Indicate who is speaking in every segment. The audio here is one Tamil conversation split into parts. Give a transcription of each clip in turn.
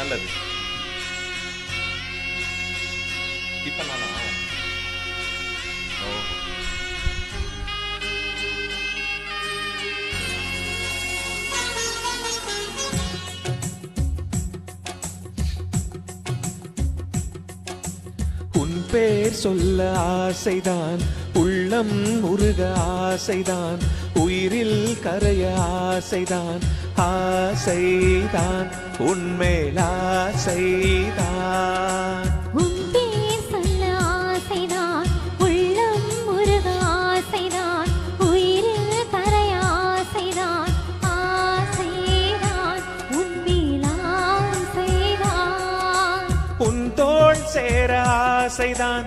Speaker 1: நல்லது. இப்போ நானா?
Speaker 2: உன் பேர் சொல்ல ஆசைதான். உள்ளம் உருக ஆசைதான். உயிரில் கரைய ஆசைதான். ஆசைதான். உண்மையில் ஆசைதான்.
Speaker 3: உன்
Speaker 2: தோல் சேர ஆசைதான்.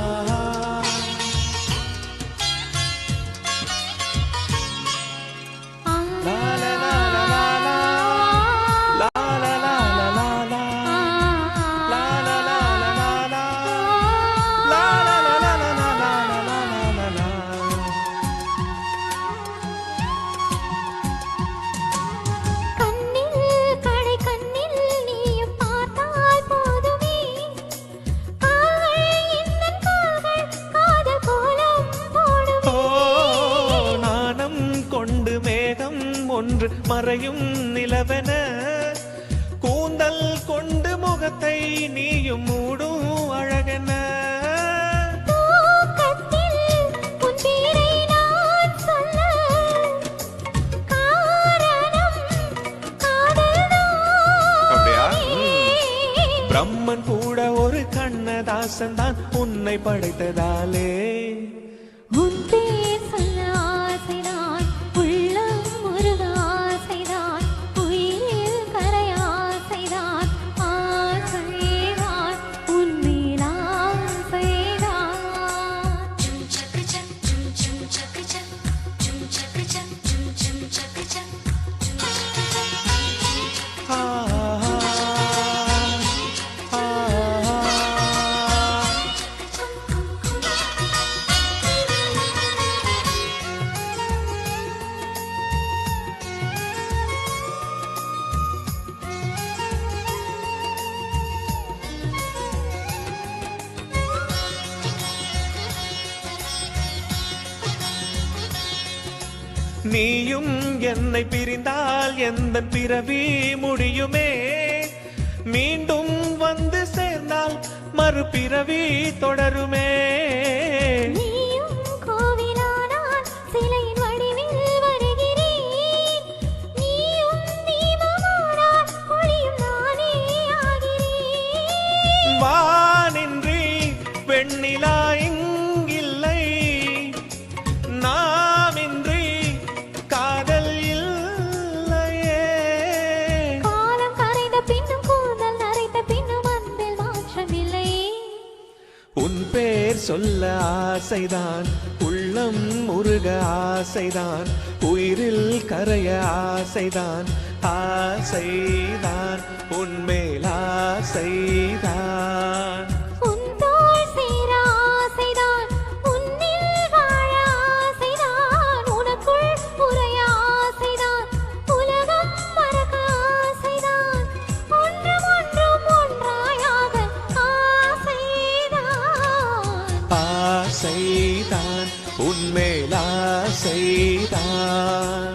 Speaker 2: heart. ஒன்று மறையும் நிலவென. கூந்தல் கொண்டு முகத்தை நீயும் மூடும் அழகென. பிரம்மன் கூட ஒரு கண்ணதாசன் தான் உன்னை படைத்ததா? நீயும் என்னை பிரிந்தால் எந்த பிறவி முடியுமே. மீண்டும் வந்து சேர்ந்தால் மறுபிறவி தொடருமே. உன் பேர் சொல்ல ஆசைதான் உள்ளம் முருக ஆசைதான் உயிரில் கரைய ஆசைதான் ஆசைதான் உன்மேல் செய்தான் 谁答？